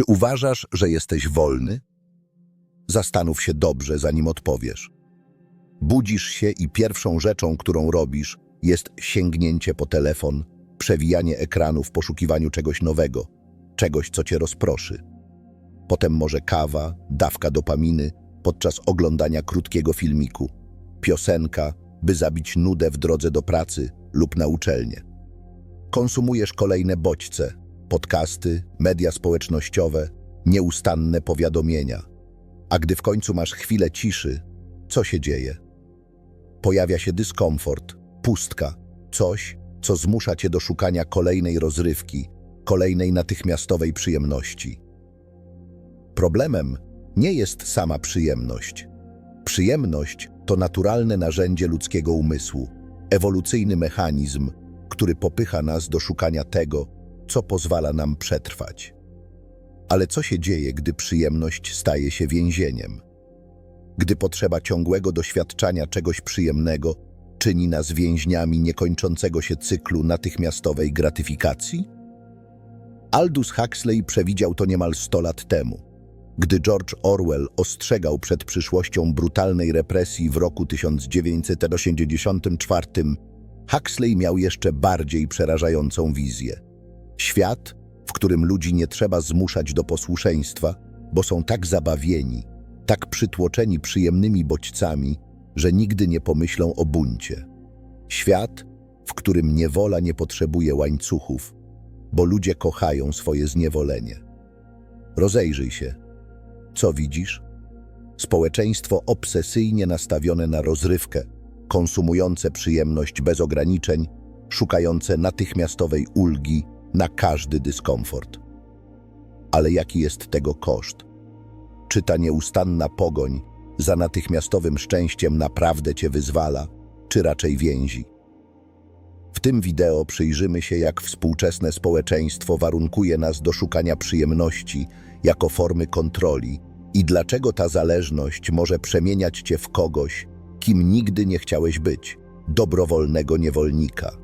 Czy uważasz, że jesteś wolny? Zastanów się dobrze, zanim odpowiesz. Budzisz się i pierwszą rzeczą, którą robisz, jest sięgnięcie po telefon, przewijanie ekranu w poszukiwaniu czegoś nowego, czegoś, co cię rozproszy. Potem może kawa, dawka dopaminy podczas oglądania krótkiego filmiku, piosenka, by zabić nudę w drodze do pracy lub na uczelnię. Konsumujesz kolejne bodźce, podcasty, media społecznościowe, nieustanne powiadomienia. A gdy w końcu masz chwilę ciszy, co się dzieje? Pojawia się dyskomfort, pustka, coś, co zmusza cię do szukania kolejnej rozrywki, kolejnej natychmiastowej przyjemności. Problemem nie jest sama przyjemność. Przyjemność to naturalne narzędzie ludzkiego umysłu, ewolucyjny mechanizm, który popycha nas do szukania tego, co pozwala nam przetrwać. Ale co się dzieje, gdy przyjemność staje się więzieniem? Gdy potrzeba ciągłego doświadczania czegoś przyjemnego czyni nas więźniami niekończącego się cyklu natychmiastowej gratyfikacji? Aldous Huxley przewidział to niemal 100 lat temu. Gdy George Orwell ostrzegał przed przyszłością brutalnej represji w roku 1984, Huxley miał jeszcze bardziej przerażającą wizję. Świat, w którym ludzi nie trzeba zmuszać do posłuszeństwa, bo są tak zabawieni, tak przytłoczeni przyjemnymi bodźcami, że nigdy nie pomyślą o buncie. Świat, w którym niewola nie potrzebuje łańcuchów, bo ludzie kochają swoje zniewolenie. Rozejrzyj się. Co widzisz? Społeczeństwo obsesyjnie nastawione na rozrywkę, konsumujące przyjemność bez ograniczeń, szukające natychmiastowej ulgi na każdy dyskomfort. Ale jaki jest tego koszt? Czy ta nieustanna pogoń za natychmiastowym szczęściem naprawdę cię wyzwala, czy raczej więzi? W tym wideo przyjrzymy się, jak współczesne społeczeństwo warunkuje nas do szukania przyjemności jako formy kontroli i dlaczego ta zależność może przemieniać cię w kogoś, kim nigdy nie chciałeś być, dobrowolnego niewolnika.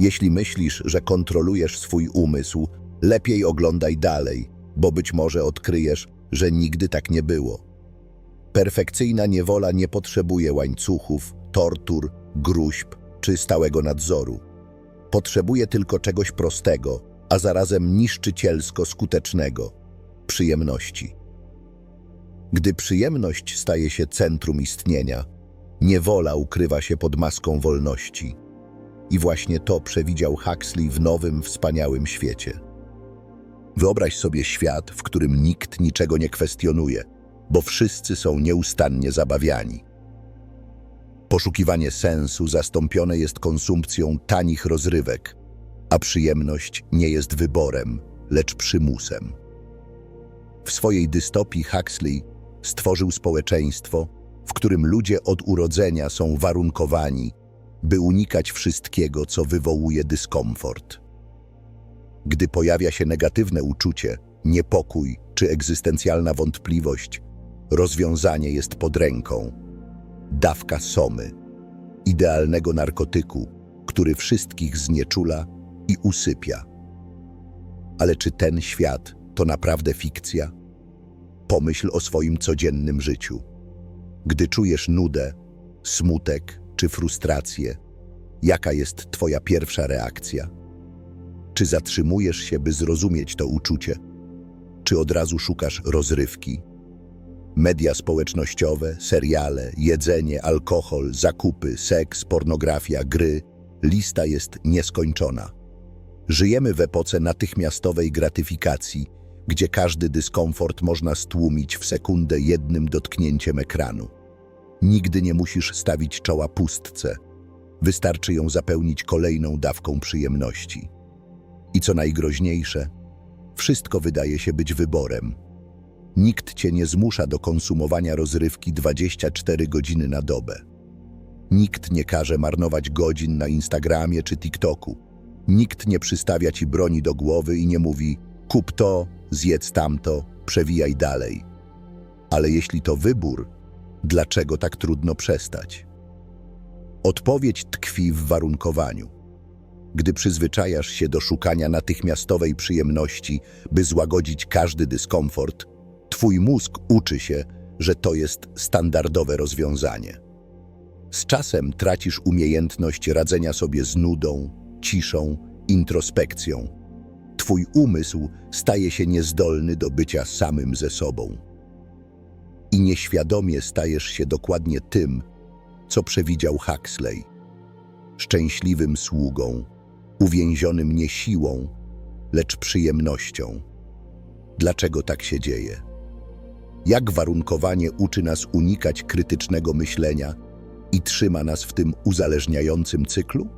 Jeśli myślisz, że kontrolujesz swój umysł, lepiej oglądaj dalej, bo być może odkryjesz, że nigdy tak nie było. Perfekcyjna niewola nie potrzebuje łańcuchów, tortur, gruźb czy stałego nadzoru. Potrzebuje tylko czegoś prostego, a zarazem niszczycielsko skutecznego przyjemności. Gdy przyjemność staje się centrum istnienia, niewola ukrywa się pod maską wolności. I właśnie to przewidział Huxley w nowym, wspaniałym świecie. Wyobraź sobie świat, w którym nikt niczego nie kwestionuje, bo wszyscy są nieustannie zabawiani. Poszukiwanie sensu zastąpione jest konsumpcją tanich rozrywek, a przyjemność nie jest wyborem, lecz przymusem. W swojej dystopii Huxley stworzył społeczeństwo, w którym ludzie od urodzenia są warunkowani, by unikać wszystkiego, co wywołuje dyskomfort. Gdy pojawia się negatywne uczucie, niepokój czy egzystencjalna wątpliwość, rozwiązanie jest pod ręką. Dawka somy, idealnego narkotyku, który wszystkich znieczula i usypia. Ale czy ten świat to naprawdę fikcja? Pomyśl o swoim codziennym życiu. Gdy czujesz nudę, smutek czy frustrację, jaka jest Twoja pierwsza reakcja? Czy zatrzymujesz się, by zrozumieć to uczucie? Czy od razu szukasz rozrywki? Media społecznościowe, seriale, jedzenie, alkohol, zakupy, seks, pornografia, gry lista jest nieskończona. Żyjemy w epoce natychmiastowej gratyfikacji, gdzie każdy dyskomfort można stłumić w sekundę jednym dotknięciem ekranu. Nigdy nie musisz stawić czoła pustce. Wystarczy ją zapełnić kolejną dawką przyjemności. I co najgroźniejsze, wszystko wydaje się być wyborem. Nikt cię nie zmusza do konsumowania rozrywki 24 godziny na dobę. Nikt nie każe marnować godzin na Instagramie czy TikToku. Nikt nie przystawia ci broni do głowy i nie mówi kup to, zjedz tamto, przewijaj dalej. Ale jeśli to wybór, dlaczego tak trudno przestać? Odpowiedź tkwi w warunkowaniu. gdy przyzwyczajasz się do szukania natychmiastowej przyjemności, by złagodzić każdy dyskomfort, twój mózg uczy się, że to jest standardowe rozwiązanie. Z czasem tracisz umiejętność radzenia sobie z nudą, ciszą, introspekcją. Twój umysł staje się niezdolny do bycia samym ze sobą. I nieświadomie stajesz się dokładnie tym, co przewidział Huxley. Szczęśliwym sługą, uwięzionym nie siłą, lecz przyjemnością. Dlaczego tak się dzieje? Jak warunkowanie uczy nas unikać krytycznego myślenia i trzyma nas w tym uzależniającym cyklu?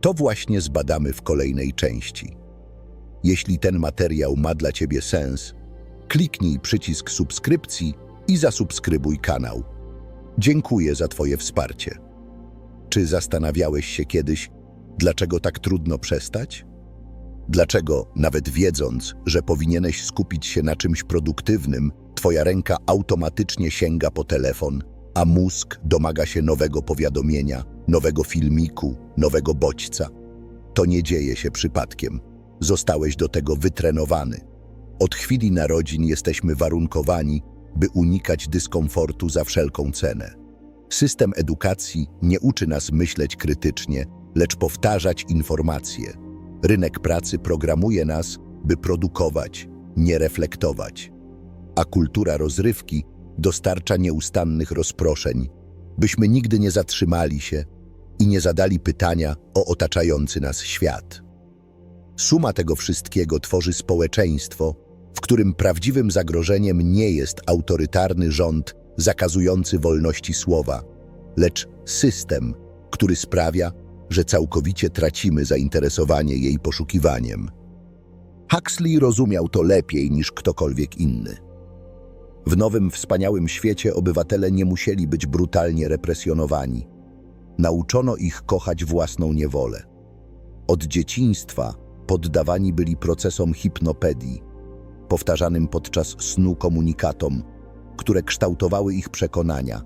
To właśnie zbadamy w kolejnej części. Jeśli ten materiał ma dla Ciebie sens, kliknij przycisk subskrypcji i zasubskrybuj kanał. Dziękuję za Twoje wsparcie. Czy zastanawiałeś się kiedyś, dlaczego tak trudno przestać? Dlaczego, nawet wiedząc, że powinieneś skupić się na czymś produktywnym, Twoja ręka automatycznie sięga po telefon, a mózg domaga się nowego powiadomienia, nowego filmiku, nowego bodźca? To nie dzieje się przypadkiem. Zostałeś do tego wytrenowany. Od chwili narodzin jesteśmy warunkowani, by unikać dyskomfortu za wszelką cenę. System edukacji nie uczy nas myśleć krytycznie, lecz powtarzać informacje. Rynek pracy programuje nas, by produkować, nie reflektować. A kultura rozrywki dostarcza nieustannych rozproszeń, byśmy nigdy nie zatrzymali się i nie zadali pytania o otaczający nas świat. Suma tego wszystkiego tworzy społeczeństwo, w którym prawdziwym zagrożeniem nie jest autorytarny rząd zakazujący wolności słowa, lecz system, który sprawia, że całkowicie tracimy zainteresowanie jej poszukiwaniem. Huxley rozumiał to lepiej niż ktokolwiek inny. W nowym, wspaniałym świecie obywatele nie musieli być brutalnie represjonowani. Nauczono ich kochać własną niewolę. Od dzieciństwa poddawani byli procesom hipnopedii, powtarzanym podczas snu komunikatom, które kształtowały ich przekonania,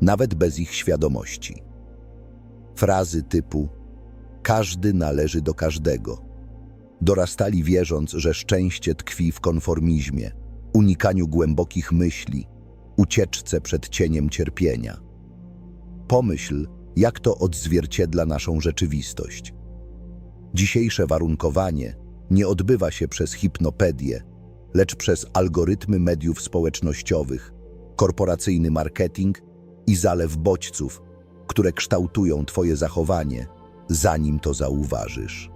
nawet bez ich świadomości. Frazy typu każdy należy do każdego. Dorastali wierząc, że szczęście tkwi w konformizmie, unikaniu głębokich myśli, ucieczce przed cieniem cierpienia. Pomyśl, jak to odzwierciedla naszą rzeczywistość. Dzisiejsze warunkowanie nie odbywa się przez hipnopedię, lecz przez algorytmy mediów społecznościowych, korporacyjny marketing i zalew bodźców, które kształtują Twoje zachowanie, zanim to zauważysz.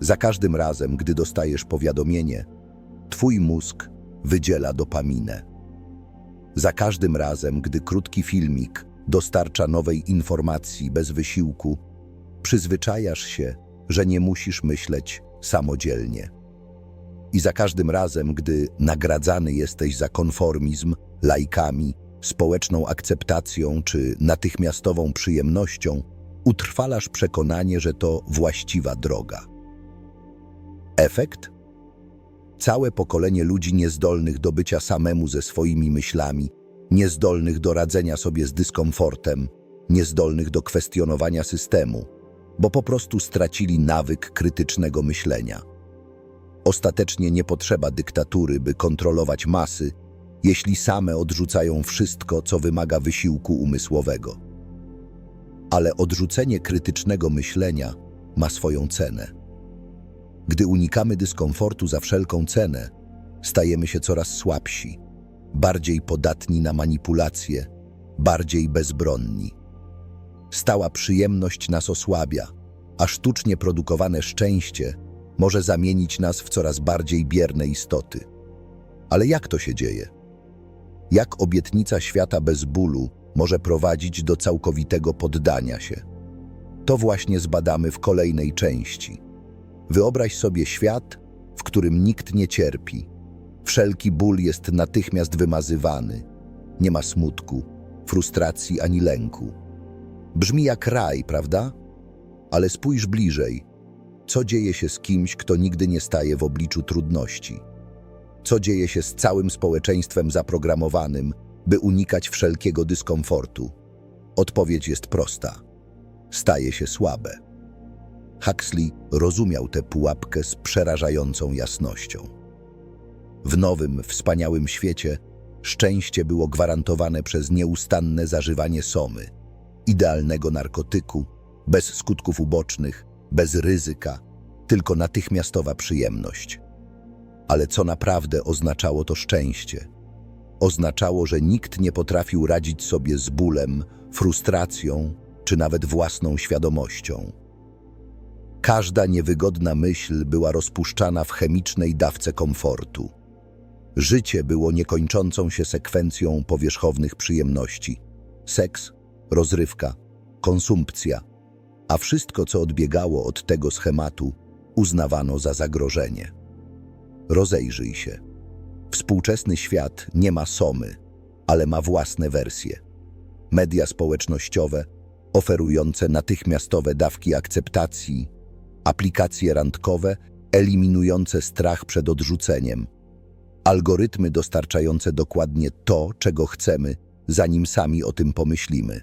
Za każdym razem, gdy dostajesz powiadomienie, Twój mózg wydziela dopaminę. Za każdym razem, gdy krótki filmik dostarcza nowej informacji bez wysiłku, przyzwyczajasz się, że nie musisz myśleć samodzielnie. I za każdym razem, gdy nagradzany jesteś za konformizm, lajkami, społeczną akceptacją czy natychmiastową przyjemnością, utrwalasz przekonanie, że to właściwa droga. Efekt? Całe pokolenie ludzi niezdolnych do bycia samemu ze swoimi myślami, niezdolnych do radzenia sobie z dyskomfortem, niezdolnych do kwestionowania systemu, bo po prostu stracili nawyk krytycznego myślenia. Ostatecznie nie potrzeba dyktatury, by kontrolować masy, jeśli same odrzucają wszystko, co wymaga wysiłku umysłowego. Ale odrzucenie krytycznego myślenia ma swoją cenę. Gdy unikamy dyskomfortu za wszelką cenę, stajemy się coraz słabsi, bardziej podatni na manipulacje, bardziej bezbronni. Stała przyjemność nas osłabia, a sztucznie produkowane szczęście może zamienić nas w coraz bardziej bierne istoty. Ale jak to się dzieje? Jak obietnica świata bez bólu może prowadzić do całkowitego poddania się? To właśnie zbadamy w kolejnej części. Wyobraź sobie świat, w którym nikt nie cierpi. Wszelki ból jest natychmiast wymazywany. Nie ma smutku, frustracji ani lęku. Brzmi jak raj, prawda? Ale spójrz bliżej. Co dzieje się z kimś, kto nigdy nie staje w obliczu trudności? Co dzieje się z całym społeczeństwem zaprogramowanym, by unikać wszelkiego dyskomfortu? Odpowiedź jest prosta. Staje się słabe. Huxley rozumiał tę pułapkę z przerażającą jasnością. W nowym, wspaniałym świecie szczęście było gwarantowane przez nieustanne zażywanie somy, idealnego narkotyku, bez skutków ubocznych, bez ryzyka, tylko natychmiastowa przyjemność. Ale co naprawdę oznaczało to szczęście? Oznaczało, że nikt nie potrafił radzić sobie z bólem, frustracją czy nawet własną świadomością. Każda niewygodna myśl była rozpuszczana w chemicznej dawce komfortu. Życie było niekończącą się sekwencją powierzchownych przyjemności. Seks, rozrywka, konsumpcja, a wszystko, co odbiegało od tego schematu, uznawano za zagrożenie. Rozejrzyj się. Współczesny świat nie ma somy, ale ma własne wersje. Media społecznościowe, oferujące natychmiastowe dawki akceptacji, aplikacje randkowe, eliminujące strach przed odrzuceniem, algorytmy dostarczające dokładnie to, czego chcemy, zanim sami o tym pomyślimy.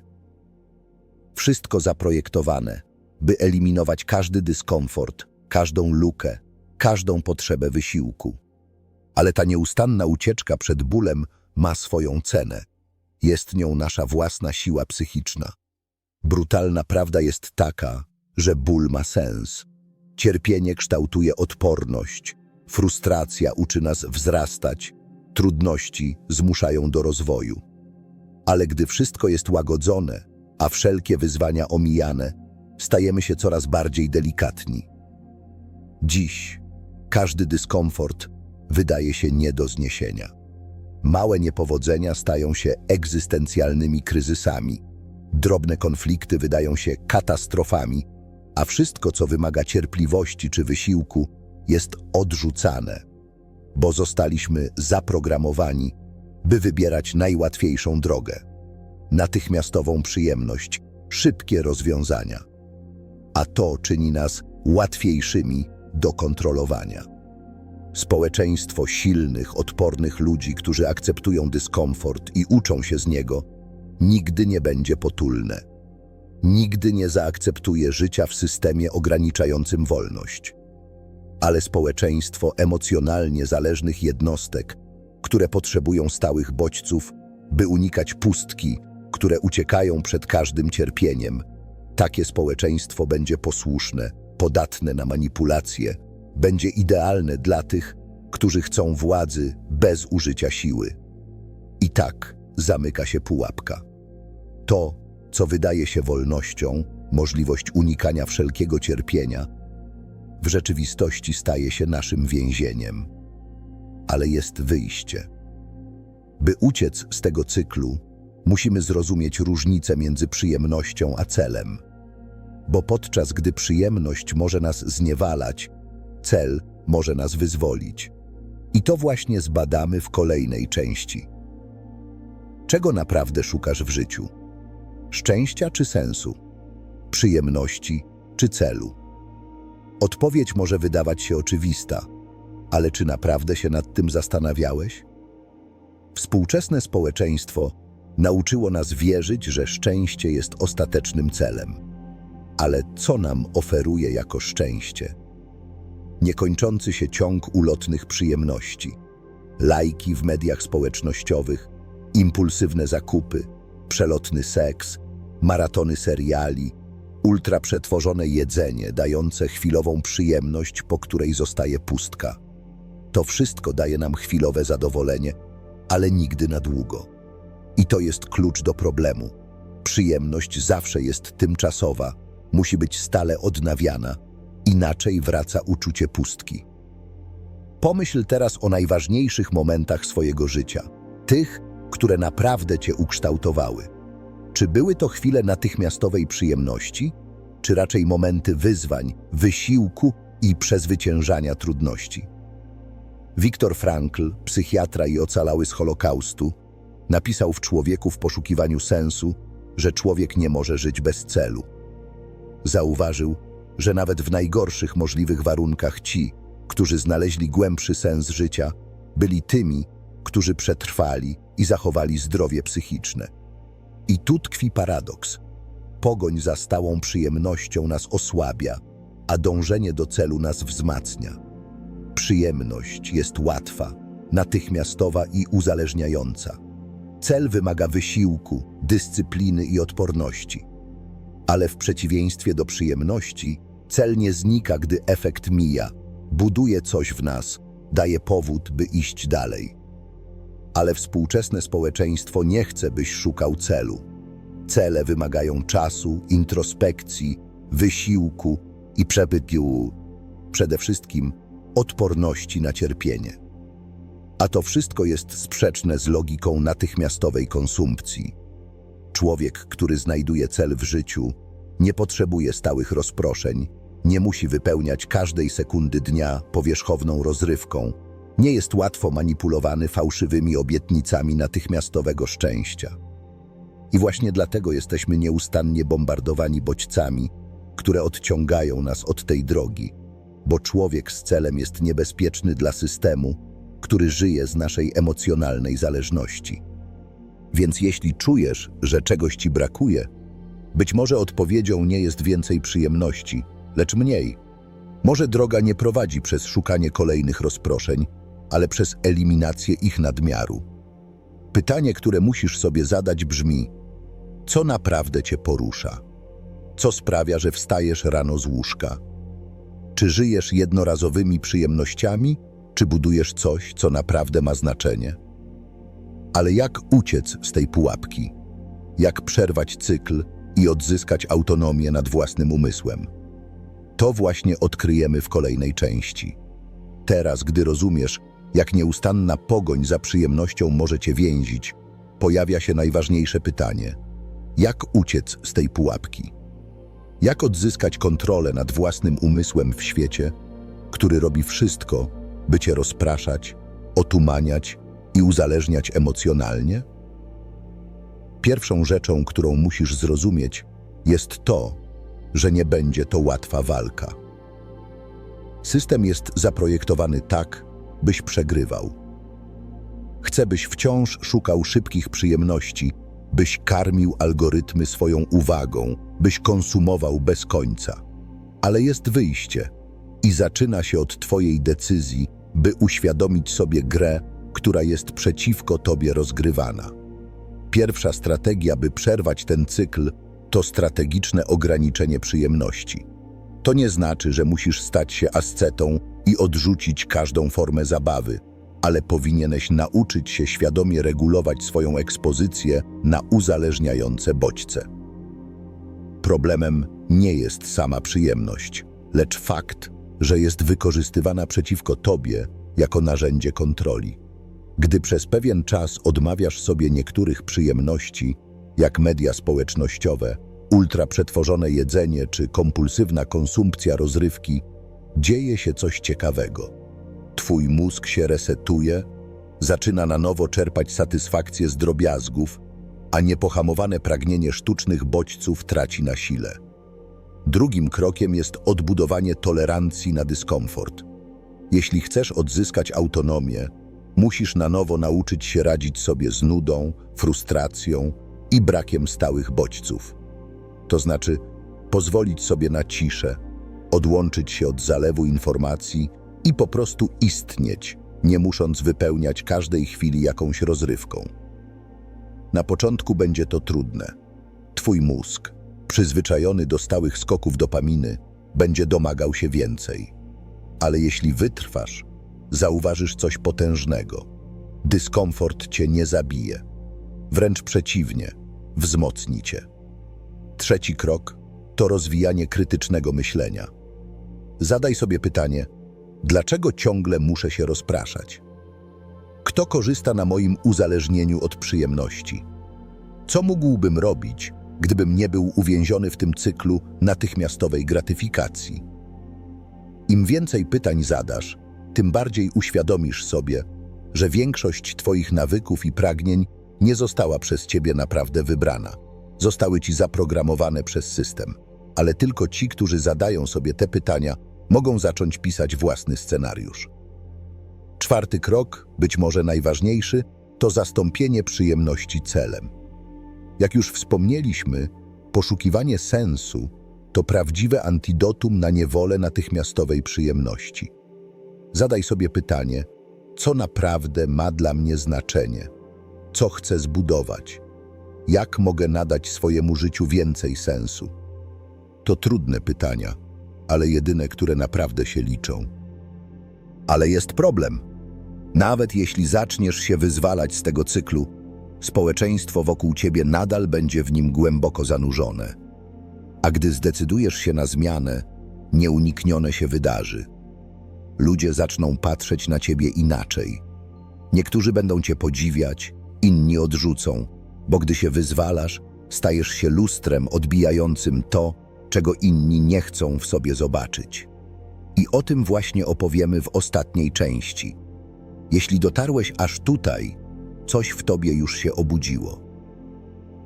Wszystko zaprojektowane, by eliminować każdy dyskomfort, każdą lukę, każdą potrzebę wysiłku. Ale ta nieustanna ucieczka przed bólem ma swoją cenę. Jest nią nasza własna siła psychiczna. Brutalna prawda jest taka, że ból ma sens. Cierpienie kształtuje odporność, frustracja uczy nas wzrastać, trudności zmuszają do rozwoju. Ale gdy wszystko jest łagodzone, a wszelkie wyzwania omijane, stajemy się coraz bardziej delikatni. Dziś każdy dyskomfort wydaje się nie do zniesienia. Małe niepowodzenia stają się egzystencjalnymi kryzysami. Drobne konflikty wydają się katastrofami, a wszystko, co wymaga cierpliwości czy wysiłku, jest odrzucane, bo zostaliśmy zaprogramowani, by wybierać najłatwiejszą drogę natychmiastową przyjemność, szybkie rozwiązania. A to czyni nas łatwiejszymi do kontrolowania. Społeczeństwo silnych, odpornych ludzi, którzy akceptują dyskomfort i uczą się z niego, nigdy nie będzie potulne. Nigdy nie zaakceptuje życia w systemie ograniczającym wolność. Ale społeczeństwo emocjonalnie zależnych jednostek, które potrzebują stałych bodźców, by unikać pustki, które uciekają przed każdym cierpieniem, takie społeczeństwo będzie posłuszne, podatne na manipulacje, będzie idealne dla tych, którzy chcą władzy bez użycia siły. I tak zamyka się pułapka. To, co wydaje się wolnością, możliwość unikania wszelkiego cierpienia, w rzeczywistości staje się naszym więzieniem. Ale jest wyjście. By uciec z tego cyklu, musimy zrozumieć różnicę między przyjemnością a celem. Bo podczas gdy przyjemność może nas zniewalać, cel może nas wyzwolić. I to właśnie zbadamy w kolejnej części. Czego naprawdę szukasz w życiu? Szczęścia czy sensu? Przyjemności czy celu? Odpowiedź może wydawać się oczywista, ale czy naprawdę się nad tym zastanawiałeś? Współczesne społeczeństwo nauczyło nas wierzyć, że szczęście jest ostatecznym celem. Ale co nam oferuje jako szczęście? Niekończący się ciąg ulotnych przyjemności, lajki w mediach społecznościowych, impulsywne zakupy, przelotny seks, maratony seriali, ultraprzetworzone jedzenie dające chwilową przyjemność, po której zostaje pustka. To wszystko daje nam chwilowe zadowolenie, ale nigdy na długo. I to jest klucz do problemu. Przyjemność zawsze jest tymczasowa, musi być stale odnawiana, inaczej wraca uczucie pustki. Pomyśl teraz o najważniejszych momentach swojego życia, tych, które naprawdę cię ukształtowały. Czy były to chwile natychmiastowej przyjemności, czy raczej momenty wyzwań, wysiłku i przezwyciężania trudności? Viktor Frankl, psychiatra i ocalały z Holokaustu, napisał w Człowieku w poszukiwaniu sensu, że człowiek nie może żyć bez celu. Zauważył, że nawet w najgorszych możliwych warunkach ci, którzy znaleźli głębszy sens życia, byli tymi, którzy przetrwali i zachowali zdrowie psychiczne. I tu tkwi paradoks. Pogoń za stałą przyjemnością nas osłabia, a dążenie do celu nas wzmacnia. Przyjemność jest łatwa, natychmiastowa i uzależniająca. Cel wymaga wysiłku, dyscypliny i odporności. Ale w przeciwieństwie do przyjemności, cel nie znika, gdy efekt mija. Buduje coś w nas, daje powód, by iść dalej. Ale współczesne społeczeństwo nie chce, byś szukał celu. Cele wymagają czasu, introspekcji, wysiłku i przebytu, przede wszystkim odporności na cierpienie. A to wszystko jest sprzeczne z logiką natychmiastowej konsumpcji. Człowiek, który znajduje cel w życiu, nie potrzebuje stałych rozproszeń, nie musi wypełniać każdej sekundy dnia powierzchowną rozrywką, nie jest łatwo manipulowany fałszywymi obietnicami natychmiastowego szczęścia. I właśnie dlatego jesteśmy nieustannie bombardowani bodźcami, które odciągają nas od tej drogi, bo człowiek z celem jest niebezpieczny dla systemu, który żyje z naszej emocjonalnej zależności. Więc jeśli czujesz, że czegoś ci brakuje, być może odpowiedzią nie jest więcej przyjemności, lecz mniej. Może droga nie prowadzi przez szukanie kolejnych rozproszeń, ale przez eliminację ich nadmiaru. Pytanie, które musisz sobie zadać brzmi: co naprawdę cię porusza? Co sprawia, że wstajesz rano z łóżka? Czy żyjesz jednorazowymi przyjemnościami, czy budujesz coś, co naprawdę ma znaczenie? Ale jak uciec z tej pułapki? Jak przerwać cykl i odzyskać autonomię nad własnym umysłem? To właśnie odkryjemy w kolejnej części. Teraz, gdy rozumiesz, jak nieustanna pogoń za przyjemnością może cię więzić, pojawia się najważniejsze pytanie: jak uciec z tej pułapki? Jak odzyskać kontrolę nad własnym umysłem w świecie, który robi wszystko, by cię rozpraszać, otumaniać i uzależniać emocjonalnie? Pierwszą rzeczą, którą musisz zrozumieć, jest to, że nie będzie to łatwa walka. System jest zaprojektowany tak, byś przegrywał. Chce, byś wciąż szukał szybkich przyjemności, byś karmił algorytmy swoją uwagą, byś konsumował bez końca. Ale jest wyjście i zaczyna się od Twojej decyzji, by uświadomić sobie grę, która jest przeciwko Tobie rozgrywana. Pierwsza strategia, by przerwać ten cykl, to strategiczne ograniczenie przyjemności. To nie znaczy, że musisz stać się ascetą i odrzucić każdą formę zabawy, ale powinieneś nauczyć się świadomie regulować swoją ekspozycję na uzależniające bodźce. Problemem nie jest sama przyjemność, lecz fakt, że jest wykorzystywana przeciwko tobie jako narzędzie kontroli. Gdy przez pewien czas odmawiasz sobie niektórych przyjemności, jak media społecznościowe, ultraprzetworzone jedzenie czy kompulsywna konsumpcja rozrywki, dzieje się coś ciekawego. Twój mózg się resetuje, zaczyna na nowo czerpać satysfakcję z drobiazgów, a niepohamowane pragnienie sztucznych bodźców traci na sile. Drugim krokiem jest odbudowanie tolerancji na dyskomfort. Jeśli chcesz odzyskać autonomię, musisz na nowo nauczyć się radzić sobie z nudą, frustracją i brakiem stałych bodźców. To znaczy pozwolić sobie na ciszę, odłączyć się od zalewu informacji i po prostu istnieć, nie musząc wypełniać każdej chwili jakąś rozrywką. Na początku będzie to trudne. Twój mózg, przyzwyczajony do stałych skoków dopaminy, będzie domagał się więcej. Ale jeśli wytrwasz, zauważysz coś potężnego. Dyskomfort cię nie zabije. Wręcz przeciwnie, wzmocni cię. Trzeci krok to rozwijanie krytycznego myślenia. Zadaj sobie pytanie, dlaczego ciągle muszę się rozpraszać? Kto korzysta na moim uzależnieniu od przyjemności? Co mógłbym robić, gdybym nie był uwięziony w tym cyklu natychmiastowej gratyfikacji? Im więcej pytań zadasz, tym bardziej uświadomisz sobie, że większość Twoich nawyków i pragnień nie została przez Ciebie naprawdę wybrana. Zostały Ci zaprogramowane przez system, ale tylko ci, którzy zadają sobie te pytania, mogą zacząć pisać własny scenariusz. Czwarty krok, być może najważniejszy, to zastąpienie przyjemności celem. Jak już wspomnieliśmy, poszukiwanie sensu to prawdziwe antidotum na niewolę natychmiastowej przyjemności. Zadaj sobie pytanie, co naprawdę ma dla mnie znaczenie? Co chcę zbudować? Jak mogę nadać swojemu życiu więcej sensu? To trudne pytania, ale jedyne, które naprawdę się liczą. Ale jest problem. Nawet jeśli zaczniesz się wyzwalać z tego cyklu, społeczeństwo wokół ciebie nadal będzie w nim głęboko zanurzone. A gdy zdecydujesz się na zmianę, nieuniknione się wydarzy. Ludzie zaczną patrzeć na ciebie inaczej. Niektórzy będą cię podziwiać, inni odrzucą, bo gdy się wyzwalasz, stajesz się lustrem odbijającym to, czego inni nie chcą w sobie zobaczyć. I o tym właśnie opowiemy w ostatniej części. Jeśli dotarłeś aż tutaj, coś w tobie już się obudziło.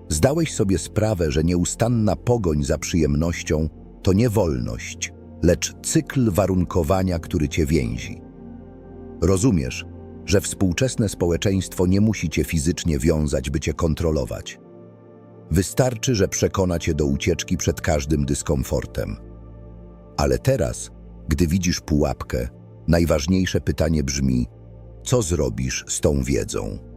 Zdałeś sobie sprawę, że nieustanna pogoń za przyjemnością to nie wolność, lecz cykl warunkowania, który cię więzi. Rozumiesz, że współczesne społeczeństwo nie musi cię fizycznie wiązać, by cię kontrolować. Wystarczy, że przekona cię do ucieczki przed każdym dyskomfortem. Ale teraz, gdy widzisz pułapkę, najważniejsze pytanie brzmi: co zrobisz z tą wiedzą?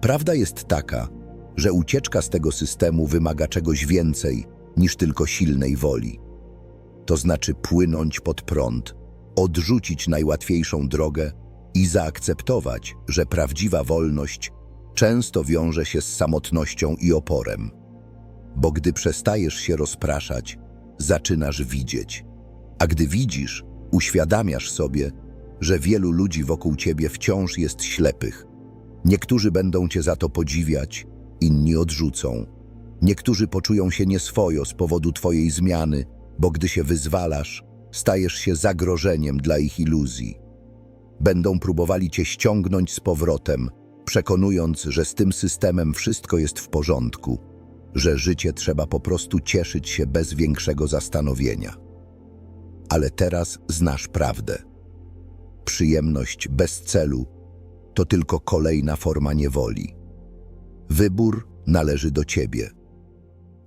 Prawda jest taka, że ucieczka z tego systemu wymaga czegoś więcej niż tylko silnej woli. To znaczy płynąć pod prąd, odrzucić najłatwiejszą drogę i zaakceptować, że prawdziwa wolność często wiąże się z samotnością i oporem. Bo gdy przestajesz się rozpraszać, zaczynasz widzieć. A gdy widzisz, uświadamiasz sobie, że wielu ludzi wokół ciebie wciąż jest ślepych. Niektórzy będą cię za to podziwiać, inni odrzucą. Niektórzy poczują się nieswojo z powodu twojej zmiany, bo gdy się wyzwalasz, stajesz się zagrożeniem dla ich iluzji. Będą próbowali cię ściągnąć z powrotem, przekonując, że z tym systemem wszystko jest w porządku, że życie trzeba po prostu cieszyć się bez większego zastanowienia. Ale teraz znasz prawdę. Przyjemność bez celu to tylko kolejna forma niewoli. Wybór należy do ciebie.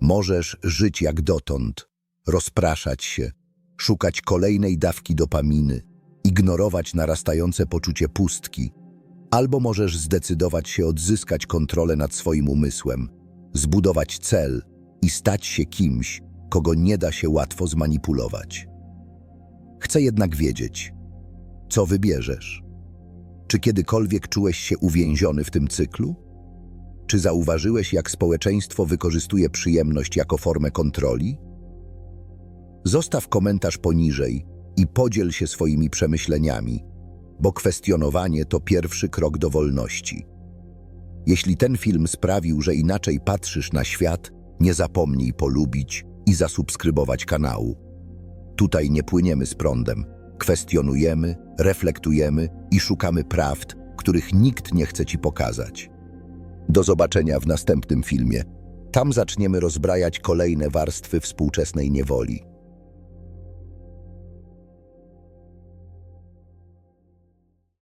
Możesz żyć jak dotąd, rozpraszać się, szukać kolejnej dawki dopaminy, ignorować narastające poczucie pustki, albo możesz zdecydować się odzyskać kontrolę nad swoim umysłem, zbudować cel i stać się kimś, kogo nie da się łatwo zmanipulować. Chcę jednak wiedzieć, co wybierzesz. Czy kiedykolwiek czułeś się uwięziony w tym cyklu? Czy zauważyłeś, jak społeczeństwo wykorzystuje przyjemność jako formę kontroli? Zostaw komentarz poniżej i podziel się swoimi przemyśleniami, bo kwestionowanie to pierwszy krok do wolności. Jeśli ten film sprawił, że inaczej patrzysz na świat, nie zapomnij polubić i zasubskrybować kanału. Tutaj nie płyniemy z prądem, kwestionujemy, reflektujemy i szukamy prawd, których nikt nie chce ci pokazać. Do zobaczenia w następnym filmie. Tam zaczniemy rozbrajać kolejne warstwy współczesnej niewoli.